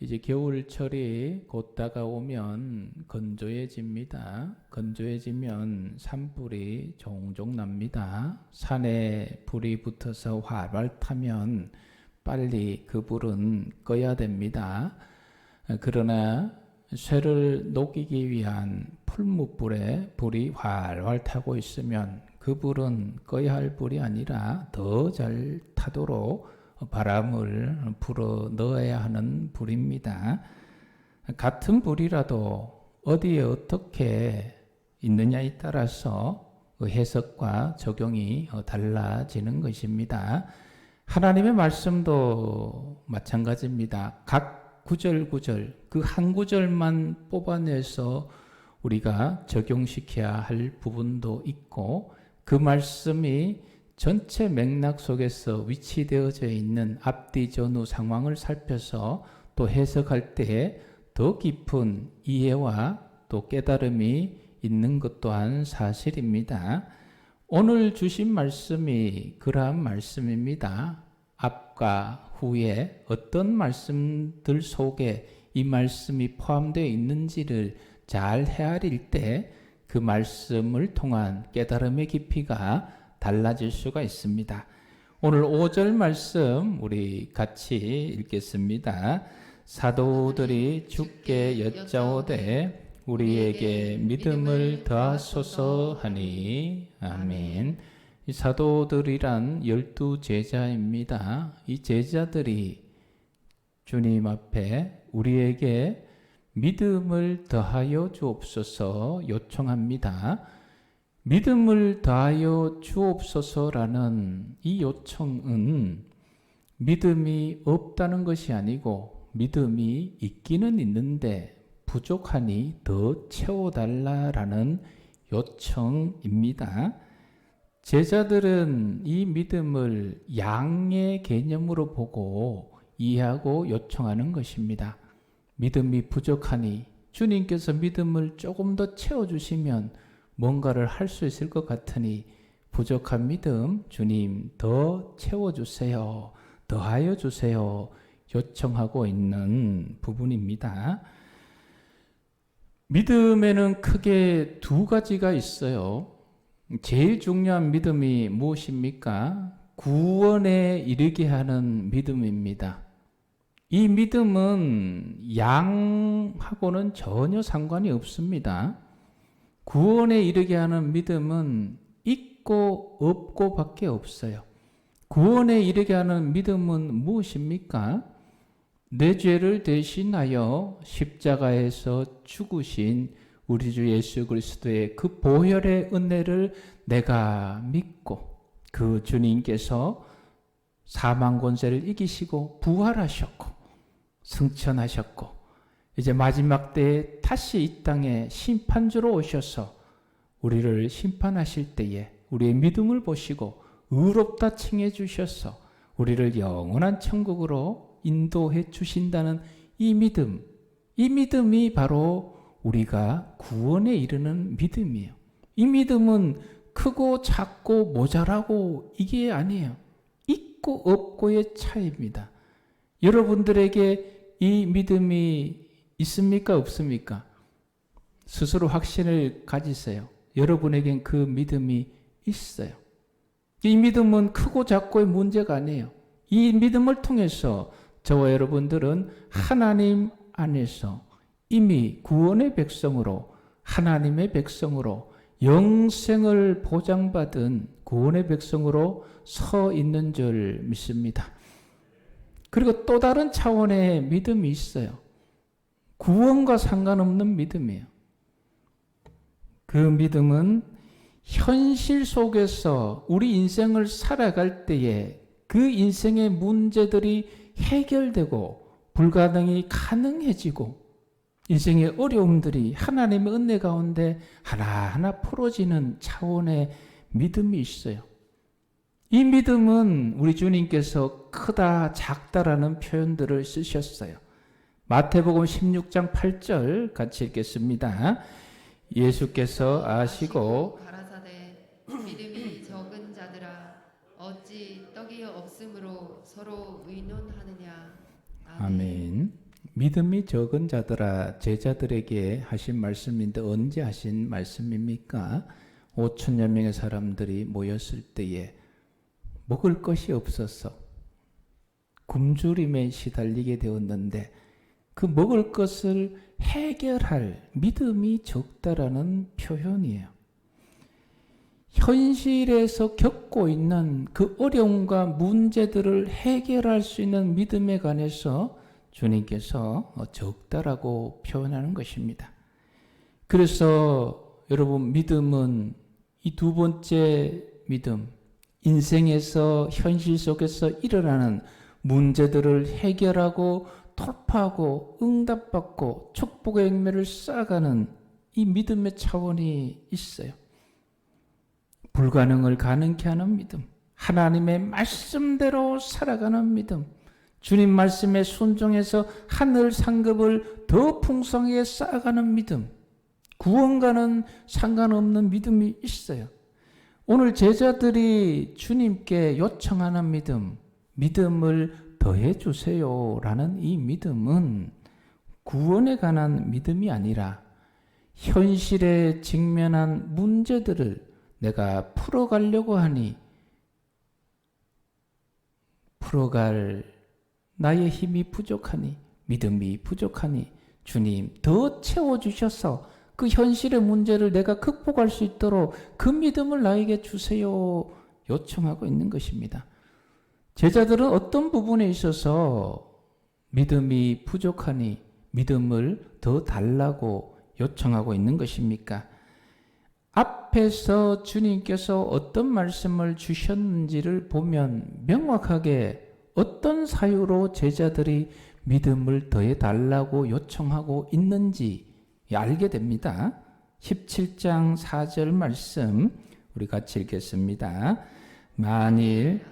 이제 겨울철이 곧 다가오면 건조해집니다. 건조해지면 산불이 종종 납니다. 산에 불이 붙어서 활활 타면 빨리 그 불은 꺼야 됩니다. 그러나 쇠를 녹이기 위한 풀무불에 불이 활활 타고 있으면 그 불은 꺼야 할 불이 아니라 더 잘 타도록 바람을 불어 넣어야 하는 불입니다. 같은 불이라도 어디에 어떻게 있느냐에 따라서 그 해석과 적용이 달라지는 것입니다. 하나님의 말씀도 마찬가지입니다. 각 구절 구절 그 한 구절만 뽑아내서 우리가 적용시켜야 할 부분도 있고 그 말씀이 전체 맥락 속에서 위치되어져 있는 앞뒤 전후 상황을 살펴서 또 해석할 때에 더 깊은 이해와 또 깨달음이 있는 것 또한 사실입니다. 오늘 주신 말씀이 그러한 말씀입니다. 앞과 후에 어떤 말씀들 속에 이 말씀이 포함되어 있는지를 잘 헤아릴 때 그 말씀을 통한 깨달음의 깊이가 달라질 수가 있습니다. 오늘 5절 말씀 우리 같이 읽겠습니다. 사도들이 주께 여짜오되 우리에게 믿음을 더하소서 하니 아멘. 이 사도들이란 열두 제자입니다. 이 제자들이 주님 앞에 우리에게 믿음을 더하여 주옵소서 요청합니다. 믿음을 더하여 주옵소서라는 이 요청은 믿음이 없다는 것이 아니고 믿음이 있기는 있는데 부족하니 더 채워달라라는 요청입니다. 제자들은 이 믿음을 양의 개념으로 보고 이해하고 요청하는 것입니다. 믿음이 부족하니 주님께서 믿음을 조금 더 채워주시면 뭔가를 할 수 있을 것 같으니 부족한 믿음 주님 더 채워주세요. 더하여 주세요. 요청하고 있는 부분입니다. 믿음에는 크게 두 가지가 있어요. 제일 중요한 믿음이 무엇입니까? 구원에 이르게 하는 믿음입니다. 이 믿음은 양하고는 전혀 상관이 없습니다. 구원에 이르게 하는 믿음은 있고 없고 밖에 없어요. 구원에 이르게 하는 믿음은 무엇입니까? 내 죄를 대신하여 십자가에서 죽으신 우리 주 예수 그리스도의 그 보혈의 은혜를 내가 믿고 그 주님께서 사망 권세를 이기시고 부활하셨고 승천하셨고 이제 마지막 때에 다시 이 땅에 심판주로 오셔서 우리를 심판하실 때에 우리의 믿음을 보시고 의롭다 칭해 주셔서 우리를 영원한 천국으로 인도해 주신다는 이 믿음, 이 믿음이 바로 우리가 구원에 이르는 믿음이에요. 이 믿음은 크고 작고 모자라고 이게 아니에요. 있고 없고의 차이입니다. 여러분들에게 이 믿음이 있습니까? 없습니까? 스스로 확신을 가지세요. 여러분에겐 그 믿음이 있어요. 이 믿음은 크고 작고의 문제가 아니에요. 이 믿음을 통해서 저와 여러분들은 하나님 안에서 이미 구원의 백성으로 하나님의 백성으로 영생을 보장받은 구원의 백성으로 서 있는 줄 믿습니다. 그리고 또 다른 차원의 믿음이 있어요. 구원과 상관없는 믿음이에요. 그 믿음은 현실 속에서 우리 인생을 살아갈 때에 그 인생의 문제들이 해결되고 불가능이 가능해지고 인생의 어려움들이 하나님의 은혜 가운데 하나하나 풀어지는 차원의 믿음이 있어요. 이 믿음은 우리 주님께서 크다, 작다라는 표현들을 쓰셨어요. 마태복음 16장 8절 같이 읽겠습니다. 예수께서 아시고 가라사대 믿음이 적은 자들아 어찌 떡이 없으므로 서로 의논하느냐 아멘. 믿음이 적은 자들아 제자들에게 하신 말씀인데 언제 하신 말씀입니까? 5천여 명의 사람들이 모였을 때에 먹을 것이 없어서 굶주림에 시달리게 되었는데 그 먹을 것을 해결할 믿음이 적다라는 표현이에요. 현실에서 겪고 있는 그 어려움과 문제들을 해결할 수 있는 믿음에 관해서 주님께서 적다라고 표현하는 것입니다. 그래서 여러분 믿음은 이 두 번째 믿음, 인생에서 현실 속에서 일어나는 문제들을 해결하고 돌파하고 응답받고 축복의 열매를 쌓아가는 이 믿음의 차원이 있어요. 불가능을 가능케 하는 믿음, 하나님의 말씀대로 살아가는 믿음, 주님 말씀에 순종해서 하늘 상급을 더 풍성하게 쌓아가는 믿음, 구원과는 상관없는 믿음이 있어요. 오늘 제자들이 주님께 요청하는 믿음, 믿음을 더해 주세요라는 이 믿음은 구원에 관한 믿음이 아니라 현실에 직면한 문제들을 내가 풀어가려고 하니 풀어갈 나의 힘이 부족하니 믿음이 부족하니 주님 더 채워주셔서 그 현실의 문제를 내가 극복할 수 있도록 그 믿음을 나에게 주세요 요청하고 있는 것입니다. 제자들은 어떤 부분에 있어서 믿음이 부족하니 믿음을 더 달라고 요청하고 있는 것입니까? 앞에서 주님께서 어떤 말씀을 주셨는지를 보면 명확하게 어떤 사유로 제자들이 믿음을 더해 달라고 요청하고 있는지 알게 됩니다. 17장 4절 말씀 우리 같이 읽겠습니다. 만일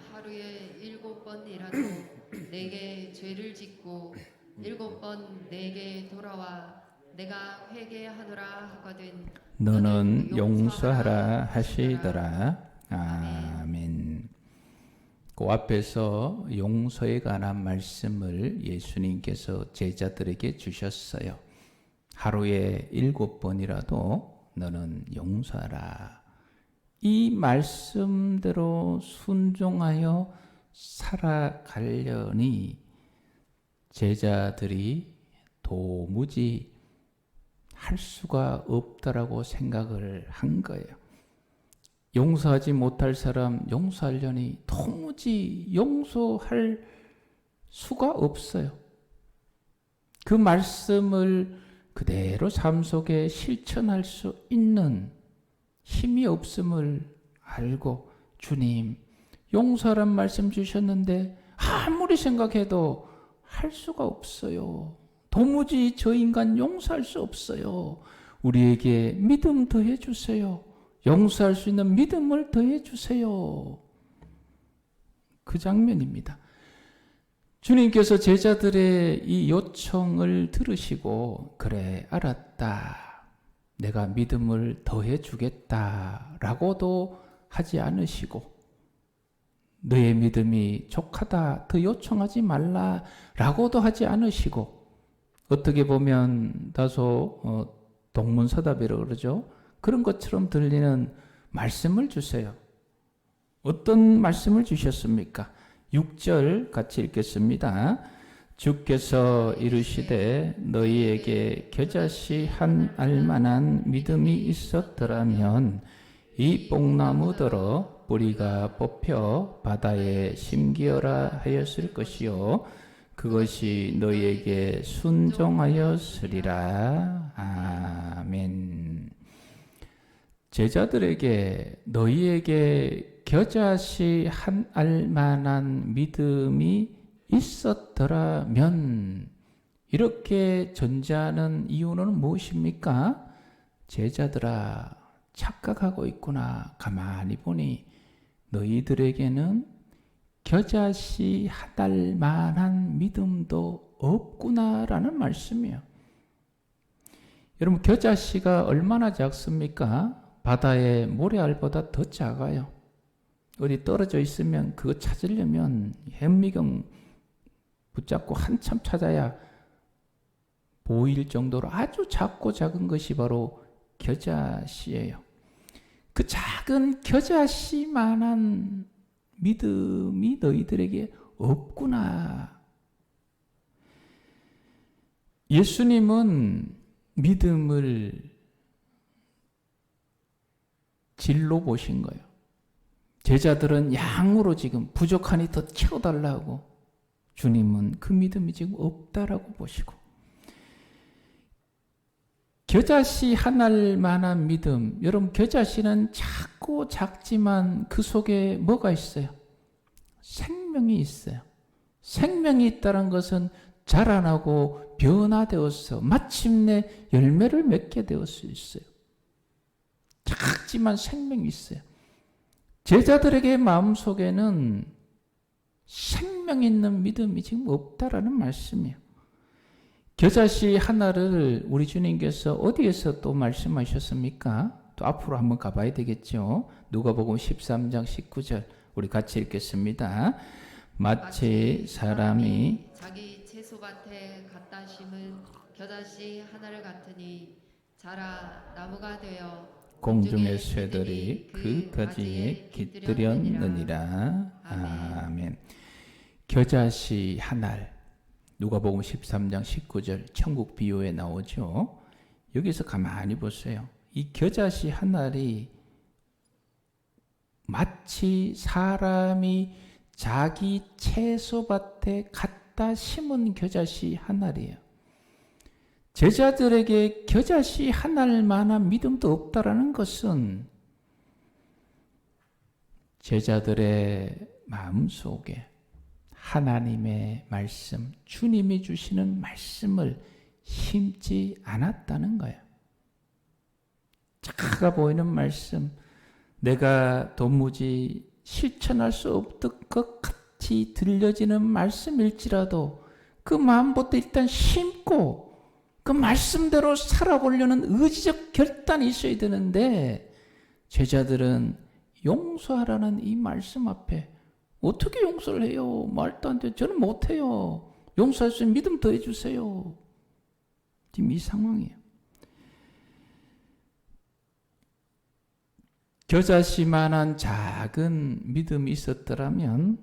번이라도 내게 죄를 짓고 일곱 번 내게 돌아와 내가 회개하노라 하거든 너는 용서하라 하시더라. 아멘. 그 앞에서 용서에 관한 말씀을 예수님께서 제자들에게 주셨어요. 하루에 일곱 번이라도 너는 용서하라. 이 말씀대로 순종하여 살아가려니 제자들이 도무지 할 수가 없다라고 생각을 한 거예요. 용서하지 못할 사람 용서하려니 도무지 용서할 수가 없어요. 그 말씀을 그대로 삶 속에 실천할 수 있는 힘이 없음을 알고 주님 용서란 말씀 주셨는데 아무리 생각해도 할 수가 없어요. 도무지 저 인간 용서할 수 없어요. 우리에게 믿음 더해 주세요. 용서할 수 있는 믿음을 더해 주세요. 그 장면입니다. 주님께서 제자들의 이 요청을 들으시고 그래 알았다. 내가 믿음을 더해 주겠다 라고도 하지 않으시고 너의 믿음이 족하다 더 요청하지 말라라고도 하지 않으시고 어떻게 보면 다소 어, 동문서답이라 그러죠. 그런 것처럼 들리는 말씀을 주세요. 어떤 말씀을 주셨습니까? 6절 같이 읽겠습니다. 주께서 이르시되 너희에게 겨자씨 한 알만한 믿음이 있었더라면 이 뽕나무더러 뿌리가 뽑혀 바다에 심기어라 하였을 것이요 그것이 너희에게 순종하였으리라 아멘. 제자들에게 너희에게 겨자씨 한 알만한 믿음이 있었더라면 이렇게 전제하는 이유는 무엇입니까? 제자들아 착각하고 있구나. 가만히 보니 너희들에게는 겨자씨 한 알만한 믿음도 없구나라는 말씀이에요. 여러분 겨자씨가 얼마나 작습니까? 바다의 모래알보다 더 작아요. 어디 떨어져 있으면 그거 찾으려면 현미경 붙잡고 한참 찾아야 보일 정도로 아주 작고 작은 것이 바로 겨자씨예요. 그 작은 겨자씨만한 믿음이 너희들에게 없구나. 예수님은 믿음을 질로 보신 거예요. 제자들은 양으로 지금 부족하니 더 채워달라고 주님은 그 믿음이 지금 없다라고 보시고 겨자씨 하나만한 믿음 여러분 겨자씨는 작고 작지만 그 속에 뭐가 있어요? 생명이 있어요. 생명이 있다는 것은 자라나고 변화되어서 마침내 열매를 맺게 되을 수 있어요. 작지만 생명이 있어요. 제자들에게 마음속에는 생명 있는 믿음이 지금 없다라는 말씀이에요. 겨자씨 하나를 우리 주님께서 어디에서 또 말씀하셨습니까? 또 앞으로 한번 가봐야 되겠죠. 누가복음 13장 19절 우리 같이 읽겠습니다. 마치 사람이 자기 채소밭에 갖다 심은 겨자씨 하나를 같으니 자라 나무가 되어 공중의 쇠들이 그 가지에 깃들였느니라. 아멘. 겨자씨 하날 누가복음 13장 19절 천국 비유에 나오죠. 여기서 가만히 보세요. 이 겨자씨 하날이 마치 사람이 자기 채소밭에 갖다 심은 겨자씨 하날이에요. 제자들에게 겨자씨 하나만한 믿음도 없다라는 것은 제자들의 마음 속에 하나님의 말씀, 주님이 주시는 말씀을 심지 않았다는 거예요. 작아 보이는 말씀, 내가 도무지 실천할 수 없을 것 같이 들려지는 말씀일지라도 그 마음부터 일단 심고 그 말씀대로 살아보려는 의지적 결단이 있어야 되는데 제자들은 용서하라는 이 말씀 앞에 어떻게 용서를 해요? 말도 안 돼. 저는 못해요. 용서할 수 있는 믿음 더 해 주세요. 지금 이 상황이에요. 겨자씨만한 작은 믿음이 있었더라면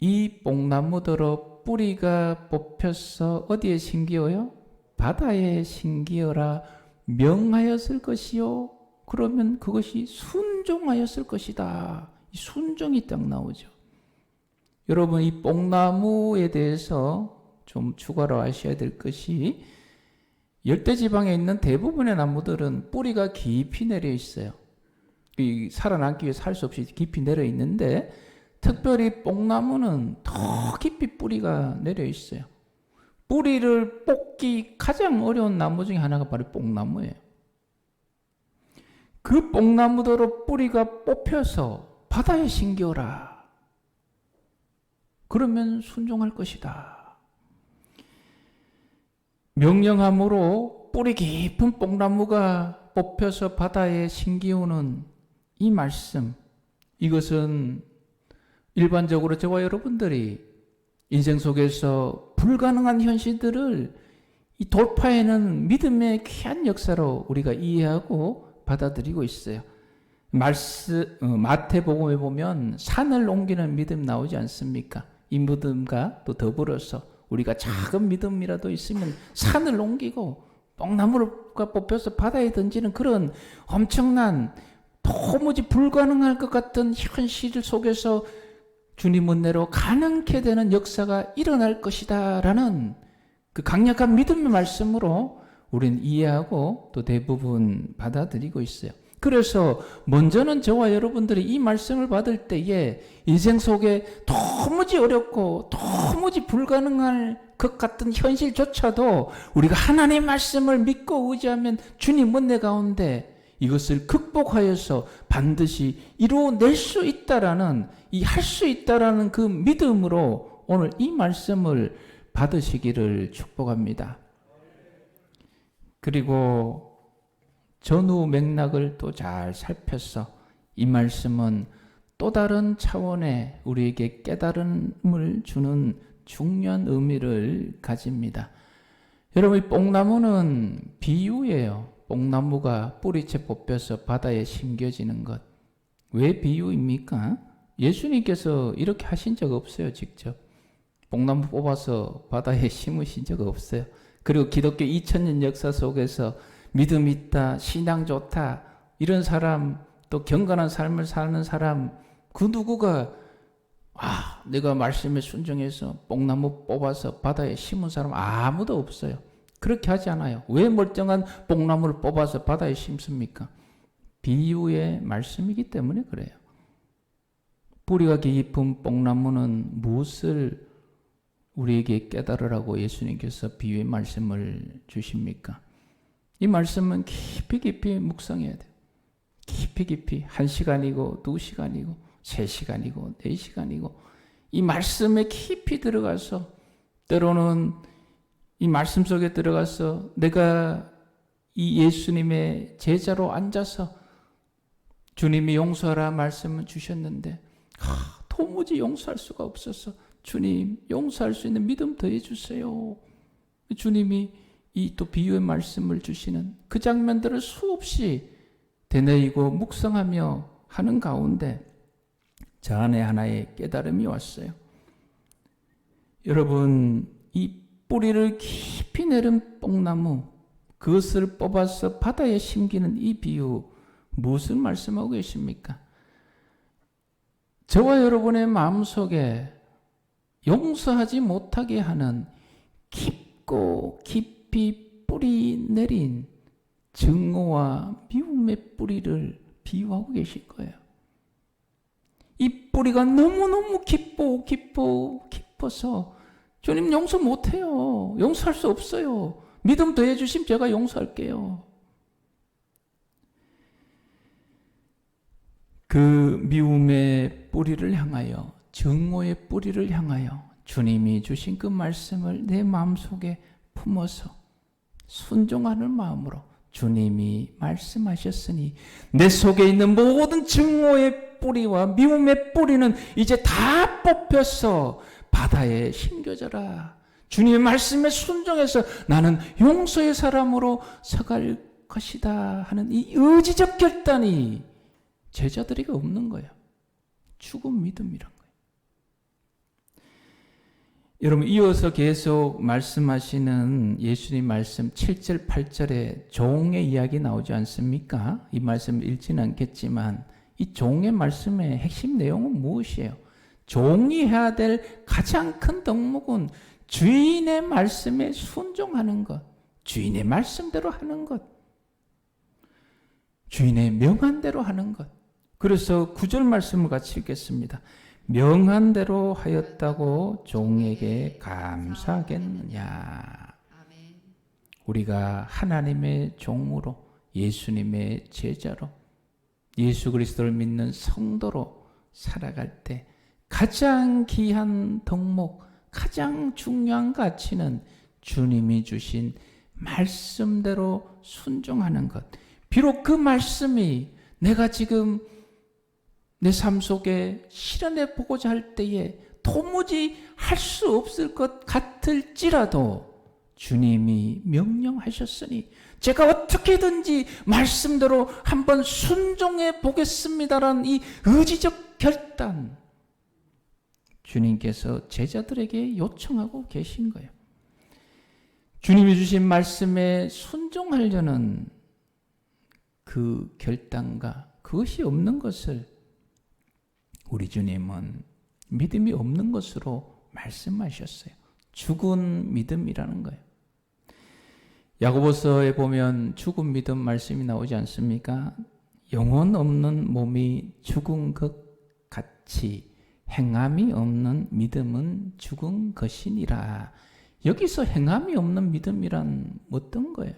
이 뽕나무더러 뿌리가 뽑혀서 어디에 심기어요? 바다에 심기어라 명하였을 것이요. 그러면 그것이 순종하였을 것이다. 이 순종이 딱 나오죠. 여러분 이 뽕나무에 대해서 좀 추가로 아셔야 될 것이 열대지방에 있는 대부분의 나무들은 뿌리가 깊이 내려 있어요. 이 살아남기 위해 살 수 없이 깊이 내려 있는데 특별히 뽕나무는 더 깊이 뿌리가 내려 있어요. 뿌리를 뽑기 가장 어려운 나무 중에 하나가 바로 뽕나무예요. 그 뽕나무대로 뿌리가 뽑혀서 바다에 심겨라. 그러면 순종할 것이다. 명령함으로 뿌리 깊은 뽕나무가 뽑혀서 바다에 심기우는 이 말씀, 이것은 일반적으로 저와 여러분들이 인생 속에서 불가능한 현실들을 이 돌파에는 믿음의 귀한 역사로 우리가 이해하고 받아들이고 있어요. 말스, 어, 마태복음에 보면 산을 옮기는 믿음 나오지 않습니까? 이 믿음과 또 더불어서 우리가 작은 믿음이라도 있으면 산을 옮기고 뽕나무가 뽑혀서 바다에 던지는 그런 엄청난 도무지 불가능할 것 같은 현실 속에서 주님 은혜로 가능케 되는 역사가 일어날 것이다라는 그 강력한 믿음의 말씀으로 우리는 이해하고 또 대부분 받아들이고 있어요. 그래서 먼저는 저와 여러분들이 이 말씀을 받을 때에 인생 속에 도무지 어렵고 도무지 불가능할 것 같은 현실조차도 우리가 하나님의 말씀을 믿고 의지하면 주님 은혜 가운데 이것을 극복하여서 반드시 이루어낼 수 있다라는 이 할 수 있다라는 그 믿음으로 오늘 이 말씀을 받으시기를 축복합니다. 그리고 전후 맥락을 또 잘 살펴서 이 말씀은 또 다른 차원의 우리에게 깨달음을 주는 중요한 의미를 가집니다. 여러분, 이 뽕나무는 비유예요. 뽕나무가 뿌리채 뽑혀서 바다에 심겨지는 것. 왜 비유입니까? 예수님께서 이렇게 하신 적 없어요, 직접. 뽕나무 뽑아서 바다에 심으신 적 없어요. 그리고 기독교 2000년 역사 속에서 믿음 있다, 신앙 좋다, 이런 사람, 또 경건한 삶을 사는 사람, 그 누구가, 아, 내가 말씀에 순종해서 뽕나무 뽑아서 바다에 심은 사람 아무도 없어요. 그렇게 하지 않아요. 왜 멀쩡한 뽕나무를 뽑아서 바다에 심습니까? 비유의 말씀이기 때문에 그래요. 뿌리가 깊은 뽕나무는 무엇을 우리에게 깨달으라고 예수님께서 비유의 말씀을 주십니까? 이 말씀은 깊이 깊이 묵상해야 돼요. 깊이 깊이 한 시간이고 두 시간이고 세 시간이고 네 시간이고 이 말씀에 깊이 들어가서 때로는 이 말씀 속에 들어가서 내가 이 예수님의 제자로 앉아서 주님이 용서하라 말씀을 주셨는데 아, 도무지 용서할 수가 없어서 주님 용서할 수 있는 믿음 더해 주세요. 주님이 이 또 비유의 말씀을 주시는 그 장면들을 수없이 되뇌이고 묵상하며 하는 가운데 저 안에 하나의 깨달음이 왔어요. 여러분 이 뿌리를 깊이 내린 뽕나무 그것을 뽑아서 바다에 심기는 이 비유 무슨 말씀하고 계십니까? 저와 여러분의 마음속에 용서하지 못하게 하는 깊고 깊 이 뿌리 내린 증오와 미움의 뿌리를 비유하고 계실 거예요. 이 뿌리가 너무너무 깊고 깊고 깊어서 주님 용서 못해요. 용서할 수 없어요. 믿음 더해 주시면 제가 용서할게요. 그 미움의 뿌리를 향하여 증오의 뿌리를 향하여 주님이 주신 그 말씀을 내 마음속에 품어서 순종하는 마음으로 주님이 말씀하셨으니 내 속에 있는 모든 증오의 뿌리와 미움의 뿌리는 이제 다 뽑혀서 바다에 심겨져라. 주님의 말씀에 순종해서 나는 용서의 사람으로 서갈 것이다 하는 이 의지적 결단이 제자들에게 없는 거예요. 죽은 믿음이란. 여러분 이어서 계속 말씀하시는 예수님 말씀 7절 8절에 종의 이야기 나오지 않습니까? 이 말씀 읽지는 않겠지만 이 종의 말씀의 핵심 내용은 무엇이에요? 종이 해야 될 가장 큰 덕목은 주인의 말씀에 순종하는 것, 주인의 말씀대로 하는 것, 주인의 명한 대로 하는 것. 그래서 구절 말씀을 같이 읽겠습니다. 명한 대로 하였다고 종에게 감사하겠느냐. 우리가 하나님의 종으로 예수님의 제자로 예수 그리스도를 믿는 성도로 살아갈 때 가장 귀한 덕목, 가장 중요한 가치는 주님이 주신 말씀대로 순종하는 것. 비록 그 말씀이 내가 지금 내 삶 속에 실현해 보고자 할 때에 도무지 할 수 없을 것 같을지라도 주님이 명령하셨으니 제가 어떻게든지 말씀대로 한번 순종해 보겠습니다라는 이 의지적 결단 주님께서 제자들에게 요청하고 계신 거예요. 주님이 주신 말씀에 순종하려는 그 결단과 그것이 없는 것을 우리 주님은 믿음이 없는 것으로 말씀하셨어요. 죽은 믿음이라는 거예요. 야고보서에 보면 죽은 믿음 말씀이 나오지 않습니까? 영혼 없는 몸이 죽은 것 같이 행함이 없는 믿음은 죽은 것이니라. 여기서 행함이 없는 믿음이란 어떤 거예요?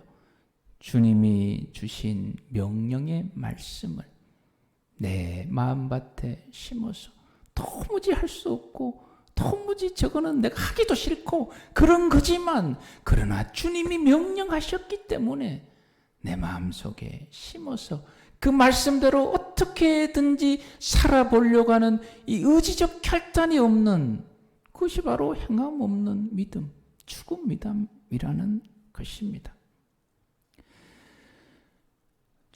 주님이 주신 명령의 말씀을 내 마음밭에 심어서 도무지 할 수 없고 도무지 저거는 내가 하기도 싫고 그런 거지만 그러나 주님이 명령하셨기 때문에 내 마음속에 심어서 그 말씀대로 어떻게든지 살아보려고 하는 이 의지적 결단이 없는 그것이 바로 행함 없는 믿음, 죽은 믿음이라는 것입니다.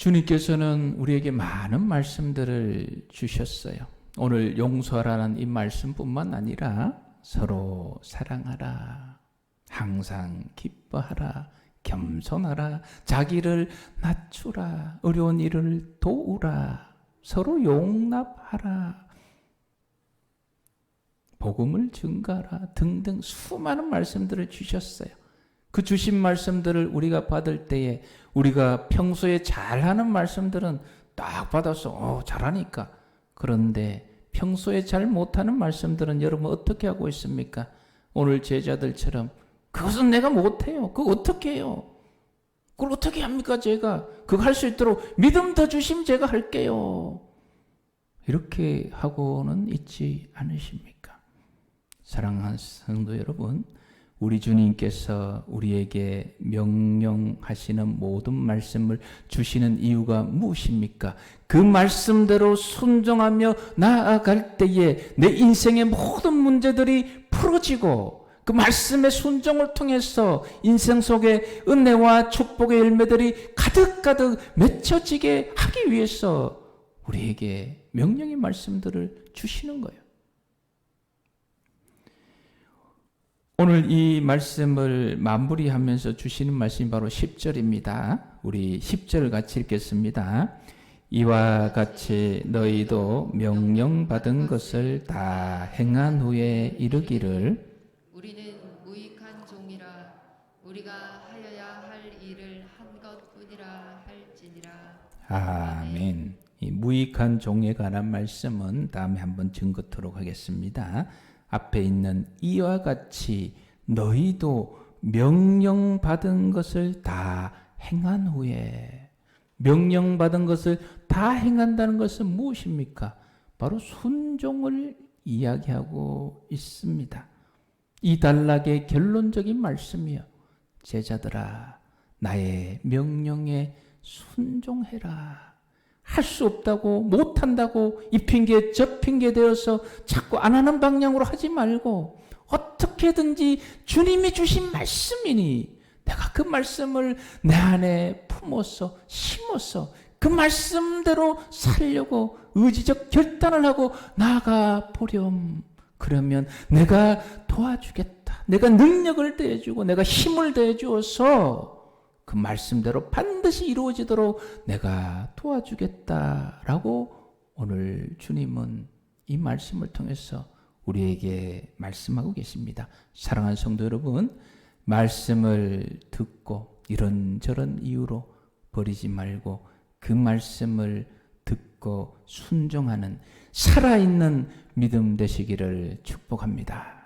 주님께서는 우리에게 많은 말씀들을 주셨어요. 오늘 용서하라는 이 말씀뿐만 아니라 서로 사랑하라, 항상 기뻐하라, 겸손하라, 자기를 낮추라, 어려운 일을 도우라, 서로 용납하라, 복음을 증가하라 등등 수많은 말씀들을 주셨어요. 그 주신 말씀들을 우리가 받을 때에 우리가 평소에 잘하는 말씀들은 딱 받아서 어, 잘하니까 그런데 평소에 잘 못하는 말씀들은 여러분 어떻게 하고 있습니까? 오늘 제자들처럼 그것은 내가 못해요. 그거 어떻게 해요? 그걸 어떻게 합니까 제가? 그거 할 수 있도록 믿음 더 주시면 제가 할게요. 이렇게 하고는 있지 않으십니까? 사랑하는 성도 여러분, 우리 주님께서 우리에게 명령하시는 모든 말씀을 주시는 이유가 무엇입니까? 그 말씀대로 순종하며 나아갈 때에 내 인생의 모든 문제들이 풀어지고 그 말씀의 순종을 통해서 인생 속에 은혜와 축복의 열매들이 가득가득 맺혀지게 하기 위해서 우리에게 명령의 말씀들을 주시는 거예요. 오늘 이 말씀을 마무리하면서 주시는 말씀이 바로 10절입니다. 우리 10절 같이 읽겠습니다. 이와 같이 너희도 명령받은 것을 다 행한 후에 이르기를 우리는 무익한 종이라 우리가 하여야 할 일을 한 것뿐이라 할지니라. 아멘. 이 무익한 종에 관한 말씀은 다음에 한번 증거토록 하겠습니다. 앞에 있는 이와 같이 너희도 명령받은 것을 다 행한 후에 명령받은 것을 다 행한다는 것은 무엇입니까? 바로 순종을 이야기하고 있습니다. 이 단락의 결론적인 말씀이요. 제자들아, 나의 명령에 순종해라. 할 수 없다고, 못한다고, 이 핑계, 저 핑계 되어서 자꾸 안 하는 방향으로 하지 말고, 어떻게든지 주님이 주신 말씀이니, 내가 그 말씀을 내 안에 품어서, 심어서, 그 말씀대로 살려고 의지적 결단을 하고 나아가 보렴. 그러면 내가 도와주겠다. 내가 능력을 더해주고, 내가 힘을 더해주어서, 그 말씀대로 반드시 이루어지도록 내가 도와주겠다라고 오늘 주님은 이 말씀을 통해서 우리에게 말씀하고 계십니다. 사랑하는 성도 여러분, 말씀을 듣고 이런저런 이유로 버리지 말고 그 말씀을 듣고 순종하는 살아있는 믿음 되시기를 축복합니다.